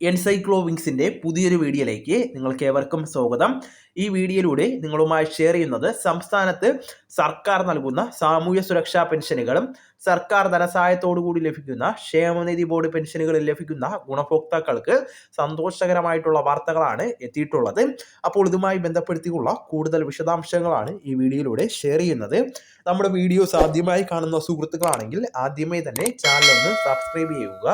എൻസൈക്ലോവിങ്സിന്റെ പുതിയൊരു വീഡിയോയിലേക്ക് നിങ്ങൾക്ക് ഏവർക്കും സ്വാഗതം. ഈ വീഡിയോയിലൂടെ നിങ്ങളുമായി ഷെയർ ചെയ്യുന്നത് സംസ്ഥാനത്ത് സർക്കാർ നൽകുന്ന സാമൂഹ്യ സുരക്ഷാ പെൻഷനുകളും സർക്കാർ ധനസഹായത്തോടുകൂടി ലഭിക്കുന്ന ക്ഷേമനിധി ബോർഡ് പെൻഷനുകളിൽ ലഭിക്കുന്ന ഗുണഭോക്താക്കൾക്ക് സന്തോഷകരമായിട്ടുള്ള വാർത്തകളാണ് എത്തിയിട്ടുള്ളത്. അപ്പോൾ ഇതുമായി ബന്ധപ്പെടുത്തിയുള്ള കൂടുതൽ വിശദാംശങ്ങളാണ് ഈ വീഡിയോയിലൂടെ ഷെയർ ചെയ്യുന്നത്. നമ്മുടെ വീഡിയോസ് ആദ്യമായി കാണുന്ന സുഹൃത്തുക്കളാണെങ്കിൽ ആദ്യമേ തന്നെ ചാനൽ ഒന്ന് സബ്സ്ക്രൈബ് ചെയ്യുക.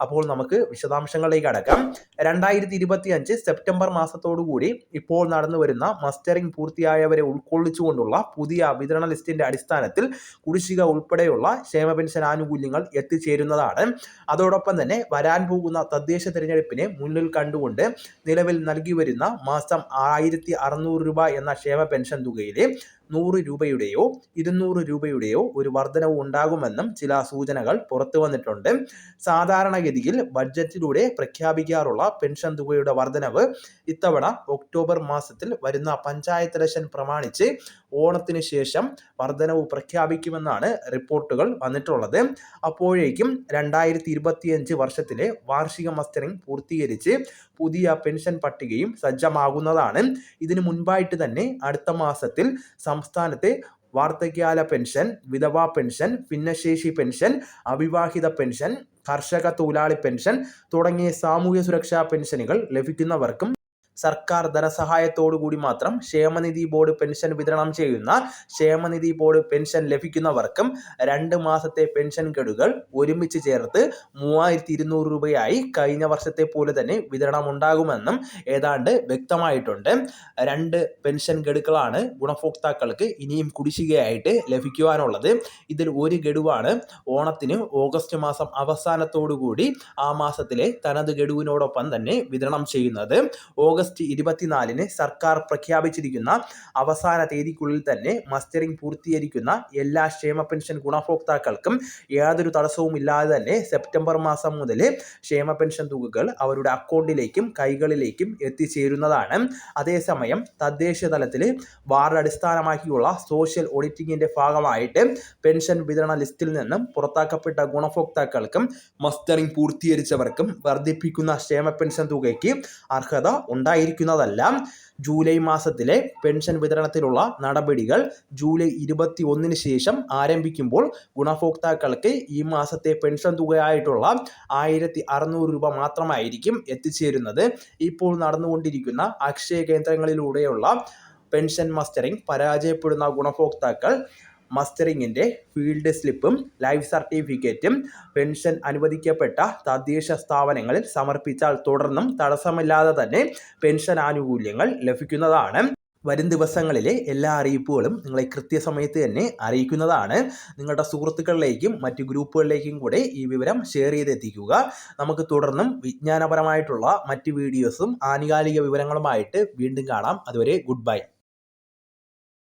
അപ്പോൾ നമുക്ക് വിശദാംശങ്ങളിലേക്ക് അടക്കാം. രണ്ടായിരത്തി ഇരുപത്തി അഞ്ച് സെപ്റ്റംബർ മാസത്തോടുകൂടി ഇപ്പോൾ നടന്നു വരുന്ന മസ്റ്ററിംഗ് പൂർത്തിയായവരെ ഉൾക്കൊള്ളിച്ചുകൊണ്ടുള്ള പുതിയ വിതരണ ലിസ്റ്റിന്റെ അടിസ്ഥാനത്തിൽ കുടിശ്ശിക ഉൾപ്പെടെയുള്ള ക്ഷേമ പെൻഷൻ ആനുകൂല്യങ്ങൾ എത്തിച്ചേരുന്നതാണ്. അതോടൊപ്പം തന്നെ വരാൻ പോകുന്ന തദ്ദേശ തെരഞ്ഞെടുപ്പിനെ മുന്നിൽ കണ്ടുകൊണ്ട് നിലവിൽ നൽകി വരുന്ന മാസം ആയിരത്തി അറുന്നൂറ് രൂപ എന്ന ക്ഷേമ പെൻഷൻ തുകയിലെ നൂറ് രൂപയുടെയോ ഇരുന്നൂറ് രൂപയുടെയോ ഒരു വർധനവ് ഉണ്ടാകുമെന്നും ചില സൂചനകൾ പുറത്തു വന്നിട്ടുണ്ട്. സാധാരണഗതിയിൽ ബഡ്ജറ്റിലൂടെ പ്രഖ്യാപിക്കാറുള്ള പെൻഷൻ തുകയുടെ വർധനവ് ഇത്തവണ ഒക്ടോബർ മാസത്തിൽ വരുന്ന പഞ്ചായത്ത് ഇലക്ഷൻ പ്രമാണിച്ച് ഓണത്തിന് ശേഷം വർധനവ് പ്രഖ്യാപിക്കുമെന്നാണ് റിപ്പോർട്ടുകൾ വന്നിട്ടുള്ളത്. അപ്പോഴേക്കും രണ്ടായിരത്തി ഇരുപത്തിയഞ്ച് വർഷത്തിലെ വാർഷിക മസ്റ്ററിംഗ് പൂർത്തീകരിച്ച് പുതിയ പെൻഷൻ പട്ടികയും സജ്ജമാകുന്നതാണ്. ഇതിനു മുൻപായിട്ട് തന്നെ അടുത്ത മാസത്തിൽ സംസ്ഥാനത്തെ വാർദ്ധക്യകാല പെൻഷൻ വിധവാ പെൻഷൻ ഭിന്നശേഷി പെൻഷൻ അവിവാഹിത പെൻഷൻ കർഷക തൊഴിലാളി പെൻഷൻ തുടങ്ങിയ സാമൂഹ്യ സുരക്ഷാ പെൻഷനുകൾ ലഭിക്കുന്നവർക്കും സർക്കാർ ധനസഹായത്തോടു കൂടി മാത്രം ക്ഷേമനിധി ബോർഡ് പെൻഷൻ വിതരണം ചെയ്യുന്ന ക്ഷേമനിധി ബോർഡ് പെൻഷൻ ലഭിക്കുന്നവർക്കും രണ്ട് മാസത്തെ പെൻഷൻ ഗഡുകൾ ഒരുമിച്ച് ചേർത്ത് മൂവായിരത്തി ഇരുന്നൂറ് രൂപയായി കഴിഞ്ഞ വർഷത്തെ പോലെ തന്നെ വിതരണം ഉണ്ടാകുമെന്നും ഏതാണ്ട് വ്യക്തമായിട്ടുണ്ട്. രണ്ട് പെൻഷൻ ഗഡുക്കളാണ് ഗുണഭോക്താക്കൾക്ക് ഇനിയും കുടിശ്ശികയായിട്ട് ലഭിക്കുവാനുള്ളത്. ഇതിൽ ഒരു ഗഡുവാണ് ഓണത്തിന് ഓഗസ്റ്റ് മാസം അവസാനത്തോടു കൂടി ആ മാസത്തിലെ തനത് ഗഡുവിനോടൊപ്പം തന്നെ വിതരണം ചെയ്യുന്നത്. ഓഗസ്റ്റ് ഓഗസ്റ്റ് ഇരുപത്തിനാലിന് സർക്കാർ പ്രഖ്യാപിച്ചിരിക്കുന്ന അവസാന തീയതിക്കുള്ളിൽ തന്നെ മസ്റ്ററിംഗ് പൂർത്തീകരിക്കുന്ന എല്ലാ ക്ഷേമ പെൻഷൻ ഗുണഭോക്താക്കൾക്കും യാതൊരു തടസ്സവും ഇല്ലാതെ തന്നെ സെപ്റ്റംബർ മാസം മുതൽ ക്ഷേമ പെൻഷൻ തുകകൾ അവരുടെ അക്കൗണ്ടിലേക്കും കൈകളിലേക്കും എത്തിച്ചേരുന്നതാണ്. അതേസമയം തദ്ദേശ തലത്തിൽ വാർഡ് അടിസ്ഥാനമാക്കിയുള്ള സോഷ്യൽ ഓഡിറ്റിംഗിന്റെ ഭാഗമായിട്ട് പെൻഷൻ വിതരണ ലിസ്റ്റിൽ നിന്നും പുറത്താക്കപ്പെട്ട ഗുണഭോക്താക്കൾക്കും മസ്റ്ററിംഗ് പൂർത്തീകരിച്ചവർക്കും വർദ്ധിപ്പിക്കുന്ന ക്ഷേമ പെൻഷൻ തുകയ്ക്ക് അർഹത ഉണ്ടായി ഉണ്ടായിരിക്കുന്നതല്ല. ജൂലൈ മാസത്തിലെ പെൻഷൻ വിതരണത്തിലുള്ള നടപടികൾ ജൂലൈ ഇരുപത്തി ഒന്നിന് ശേഷം ആരംഭിക്കുമ്പോൾ ഗുണഭോക്താക്കൾക്ക് ഈ മാസത്തെ പെൻഷൻ തുകയായിട്ടുള്ള ആയിരത്തി അറുന്നൂറ് രൂപ മാത്രമായിരിക്കും എത്തിച്ചേരുന്നത്. ഇപ്പോൾ നടന്നുകൊണ്ടിരിക്കുന്ന അക്ഷയ കേന്ദ്രങ്ങളിലൂടെയുള്ള പെൻഷൻ മസ്റ്ററിംഗ് പരാജയപ്പെടുന്ന ഗുണഭോക്താക്കൾ മസ്റ്ററിങ്ങിന്റെ ഫീൽഡ് സ്ലിപ്പും ലൈഫ് സർട്ടിഫിക്കറ്റും പെൻഷൻ അനുവദിക്കപ്പെട്ട തദ്ദേശ സ്ഥാപനങ്ങളിൽ സമർപ്പിച്ചാൽ തുടർന്നും തടസ്സമില്ലാതെ തന്നെ പെൻഷൻ ആനുകൂല്യങ്ങൾ ലഭിക്കുന്നതാണ്. വരും ദിവസങ്ങളിലെ എല്ലാ അറിയിപ്പുകളും നിങ്ങളെ കൃത്യസമയത്ത് തന്നെ അറിയിക്കുന്നതാണ്. നിങ്ങളുടെ സുഹൃത്തുക്കളിലേക്കും മറ്റ് ഗ്രൂപ്പുകളിലേക്കും കൂടെ ഈ വിവരം ഷെയർ ചെയ്തെത്തിക്കുക. നമുക്ക് തുടർന്നും വിജ്ഞാനപരമായിട്ടുള്ള മറ്റ് വീഡിയോസും ആനുകാലിക വിവരങ്ങളുമായിട്ട് വീണ്ടും കാണാം. അതുവരെ ഗുഡ് ബൈ.